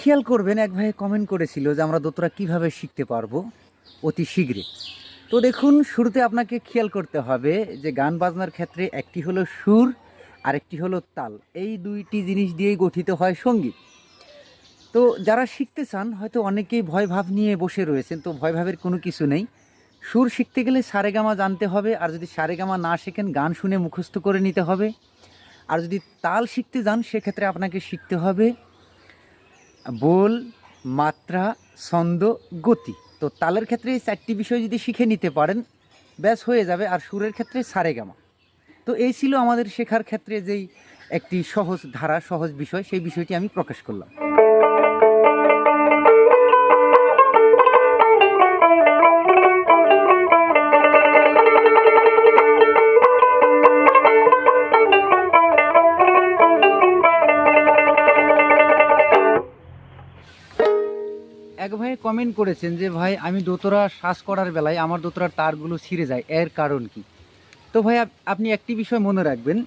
খেয়াল করবেন, এক ভাই কমেন্ট করেছিল যে আমরা দোতরা কীভাবে শিখতে পারব অতি শীঘ্রই। তো দেখুন, শুরুতে আপনাকে খেয়াল করতে হবে যে গান বাজনার ক্ষেত্রে একটি হলো সুর আর একটি হলো তাল। এই দুইটি জিনিস দিয়েই গঠিত হয় সংগীত। তো যারা শিখতে চান, হয়তো অনেকেই ভয় ভাব নিয়ে বসে রয়েছেন, তো ভয় ভাবের কোনো কিছু নেই। সুর শিখতে গেলে সারেগামা জানতে হবে, আর যদি সারেগামা না শেখেন, গান শুনে মুখস্থ করে নিতে হবে। আর যদি তাল শিখতে যান, সেক্ষেত্রে আপনাকে শিখতে হবে বোল, মাত্রা, ছন্দ, গতি। তো তালের ক্ষেত্রে এই চারটি বিষয় যদি শিখে নিতে পারেন, ব্যাস হয়ে যাবে। আর সুরের ক্ষেত্রে সারে গামা। তো এই ছিল আমাদের শেখার ক্ষেত্রে যেই একটি সহজ ধারা, সহজ বিষয়, সেই বিষয়টি আমি প্রকাশ করলাম। কমেন্ট করেছেন যে, ভাই, আমি দোতরা শ্বাস করার বেলায় আমার দোতরার তারগুলো ছিঁড়ে যায়। এর কারণ কি? তো ভাই আপনি একটি বিষয় মনে রাখবেন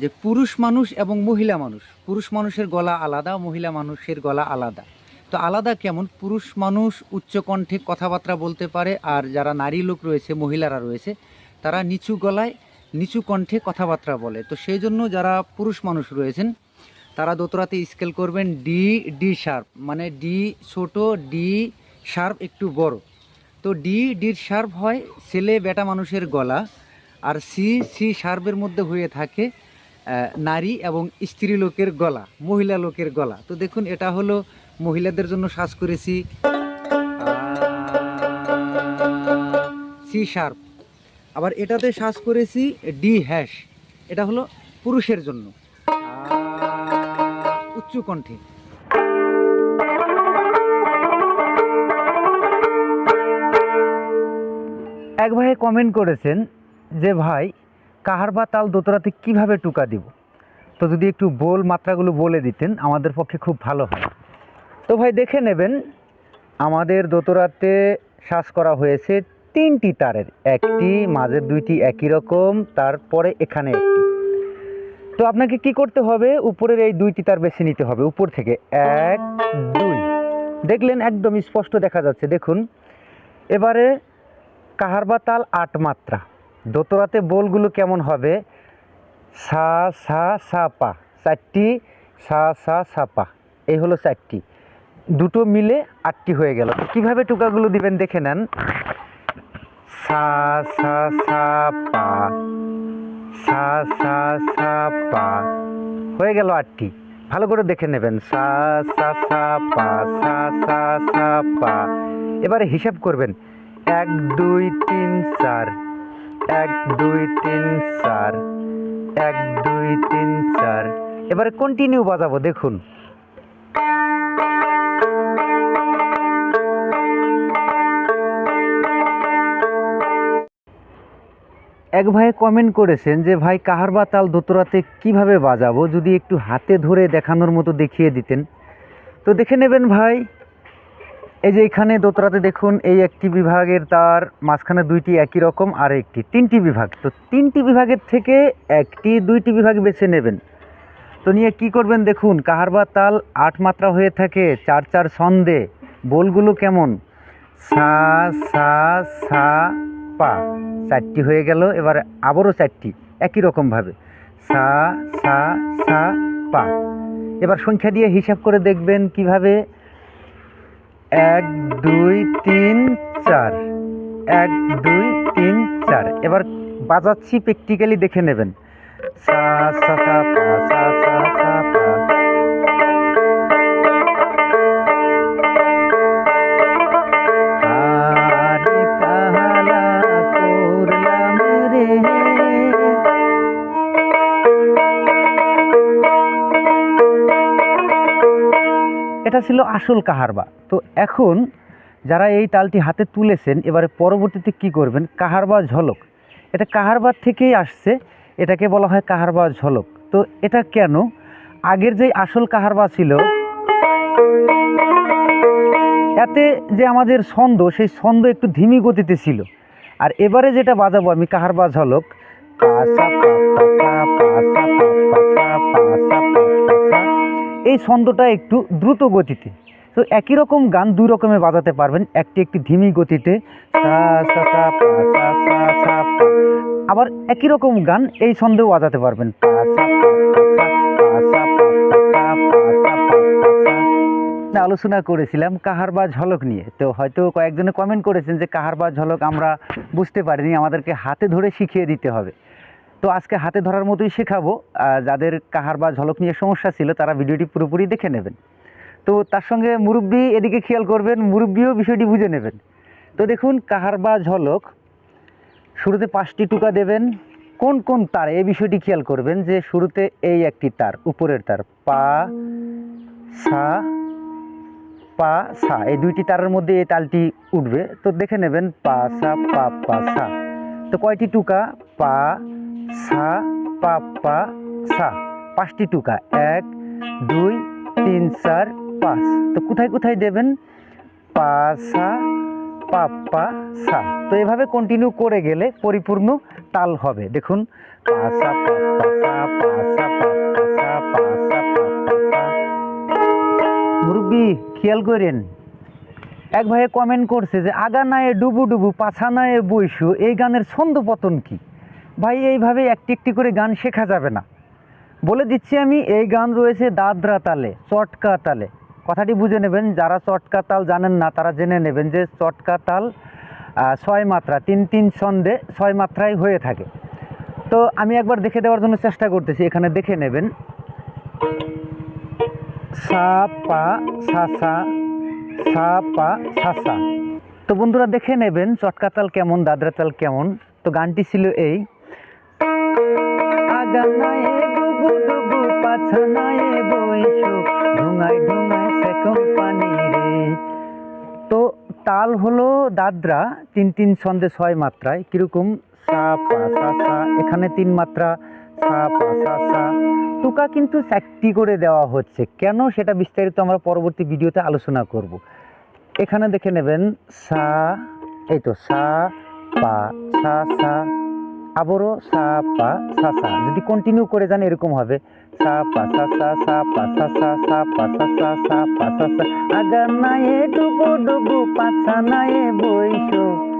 যে, পুরুষ মানুষ এবং মহিলা মানুষ, পুরুষ মানুষের গলা আলাদা, মহিলা মানুষের গলা আলাদা। তো আলাদা কেমন? পুরুষ মানুষ উচ্চকণ্ঠে কথাবার্তা বলতে পারে আর যারা নারী লোক রয়েছে, মহিলারা রয়েছে, তারা নিচু গলায়, নিচু কণ্ঠে কথাবার্তা বলে। তো সেই জন্য যারা পুরুষ মানুষ রয়েছেন তারা দোতরাতে স্কেল করবেন ডি ডি শার্প মানে ডি ছোট ডি শার্প একটু বড়। তো ডি ডির শার্প হয় ছেলে বেটা মানুষের গলা, আর সি সি শার্পের মধ্যে হয়ে থাকে নারী এবং স্ত্রী লোকের গলা, মহিলা লোকের গলা। তো দেখুন, এটা হলো মহিলাদের জন্য শ্বাস করেছি সি শার্প আবার এটাতে শ্বাস করেছি ডি হ্যাশ এটা হলো পুরুষের জন্য। আ, উচ্চ কণ্ঠে। এক ভাই কমেন্ট করেছেন যে ভাই কাহার বা তাল দোতরাতে কীভাবে টুকা দিব? তো যদি একটু বোল মাত্রাগুলো বলে দিতেন আমাদের পক্ষে খুব ভালো হয়। তো ভাই দেখে নেবেন আমাদের দোতরাতে শ্বাস করা হয়েছে তিনটি তারের। একটি মাঝের দুইটি একই রকম তারপরে এখানে একটি। তো আপনাকে কি করতে হবে? উপরের এই দুইটি তার বেছে নিতে হবে। উপর থেকে এক, দুই। দেখলেন একদম স্পষ্ট দেখা যাচ্ছে। দেখুন, এবারে কাহারবা তাল আট মাত্রা। দোতরাতে বোলগুলো কেমন হবে? সা সা সা, পা। চারটি, সা সা সা, পা। এই হলো চারটি। দুটো মিলে আটটি হয়ে গেল। কীভাবে টুকাগুলো দিবেন? দেখে নেন। সা সা সা, পা। সা সা সা, পা। হয়ে গেল আটটি। ভালো করে দেখে নেবেন। সা সা সা, পা, সা সা সা, পা। এবারে হিসাব করবেন। এক, দুই, তিন, চার। এক, দুই, তিন, চার। এক, দুই, তিন, চার। এবারে কন্টিনিউ বাজাবো, দেখুন। এক ভাই কমেন্ট করেছেন যে, ভাই কাহারবা তাল দোতরাতে কীভাবে বাজাবো? যদি একটু হাতে ধরে দেখানোর মতো দেখিয়ে দিতেন। তো দেখে নেবেন ভাই, এই যে এখানে দোতরাতে দেখুন, এই একটি বিভাগের তার মাঝখানে দুইটি একই রকম, আর একটি তিনটি বিভাগ। তো তিনটি বিভাগের থেকে একটি, দুইটি বিভাগ বেছে নেবেন। তো নিয়ে কি করবেন দেখুন কাহারবা তাল আট মাত্রা হয়ে থাকে, চার চার ছন্দে। বোলগুলো কেমন? সা সা সা পা চারটি হয়ে গেল, এবার আবারও চারটি, একই রকমভাবে সা সা সা, পা। এবার সংখ্যা দিয়ে হিসাব করে দেখবেন কীভাবে? এক, দুই, তিন, চার। এক, দুই, তিন, চার। এবার বাজাচ্ছি প্র্যাকটিক্যালি দেখে নেবেন। সা সা সা, পা, সা সা সা এটা ছিল আসল কাহারবা। তো এখন যারা এই তালটি হাতে তুলেছেন, এবারে পরবর্তীতে কি করবেন? কাহারবা ঝলক। এটা কাহারবার থেকেই আসছে, এটাকে বলা হয় কাহারবা ঝলক। তো এটা কেন? আগের যে আসল কাহারবা ছিল, এতে যে আমাদের ছন্দ, সেই ছন্দ একটু ধিমি গতিতে ছিল। আর এবারে যেটা বাজাবো আমি, কাহারবা ঝলক। এই ছন্দটা একটু দ্রুত গতিতে। তো একই রকম গান দুই রকমে বাজাতে পারবেন। একটি একটি ধিমি গতিতে। আবার একই রকম গান এই ছন্দেও বাজাতে পারবেন। আলোচনা করেছিলাম কাহার বা ঝলক নিয়ে। তো হয়তো কয়েকজনে কমেন্ট করেছেন যে কাহার বা ঝলক আমরা বুঝতে পারিনি। আমাদেরকে হাতে ধরে শিখিয়ে দিতে হবে। তো আজকে হাতে ধরার মতোই শেখাবো। যাদের কাহার বা ঝলক নিয়ে সমস্যা ছিল, তারা ভিডিওটি পুরোপুরি দেখে নেবেন। তো তার সঙ্গে মুরব্বি এদিকে খেয়াল করবেন, মুরব্বিও বিষয়টি বুঝে নেবেন। তো দেখুন, কাহার বা ঝলক শুরুতে পাঁচটি টুকা দেবেন। কোন কোন তার, এই বিষয়টি খেয়াল করবেন যে শুরুতে এই একটি তার, উপরের তার, পা, সা পা, সা, এই দুইটি তারের মধ্যে এই তালটি উঠবে। তো দেখে নেবেন, পা, সা, পা পা, সা। তো কয়টি টুকা? পা সা, পা পা, সা। পাঁচটি টুকা। এক, দুই, তিন, চার, পাঁচ। তো কোথায় কোথায় দেবেন? পা, সা, পা পা, সা। তো এভাবে কন্টিনিউ করে গেলে পরিপূর্ণ তাল হবে। দেখুন। পা, সা, পা পা, সা পা সা, পা পা, সা পা সা, পা পা, সা। মুরব্বী, খেয়াল করেন। এক ভাইয়ে কমেন্ট করছে যে, আগা নায়ে ডুবু ডুবু, পাছা নায়ে বইসু এই গানের ছন্দ পতন কি? ভাই এইভাবে একটি একটি করে গান শেখা যাবে না। বলে দিচ্ছি আমি, এই গান রয়েছে দাদরা তালে, চটকা তালে। কথাটি বুঝে নেবেন, যারা চটকা তাল জানেন না, তারা জেনে নেবেন যে চটকা তাল ছয় মাত্রা, তিন তিন ছন্দে ছয় মাত্রায় হয়ে থাকে। তো আমি একবার দেখে দেওয়ার জন্য চেষ্টা করতেছি, এখানে দেখে নেবেন। সা, পা, সা সা সা, পা, সা সা। তো বন্ধুরা, দেখে নেবেন চটকা তাল কেমন, দাদরা তাল কেমন। তো গানটি ছিল এই। আগানায়ে ডুবু ডুবু ঢুঙায় ঢুঙায় সেকম পানি রে। তো তাল হলো দাদরা, তিন তিন ছন্দে ছয় মাত্রায়, কীরকম সা, পা, সা সা, এখানে তিন মাত্রা, সা, পা, সা সা। টুকা কিন্তু চারটি করে দেওয়া হচ্ছে। কেন? সেটা বিস্তারিত আমরা পরবর্তী ভিডিওতে আলোচনা করব। এখানে দেখে নেবেন সা, এই তো সা, পা, সা সা আবারও সা, পা, সা সা। যদি কন্টিনিউ করে যান, এরকম হবে। সা, পা, সা সা সা, পা, সা সা সা, পা, সা সা সা, পা, সা সা। আগা নায়ে ডুবু ডুবু, পাছা নায়ে বইসো।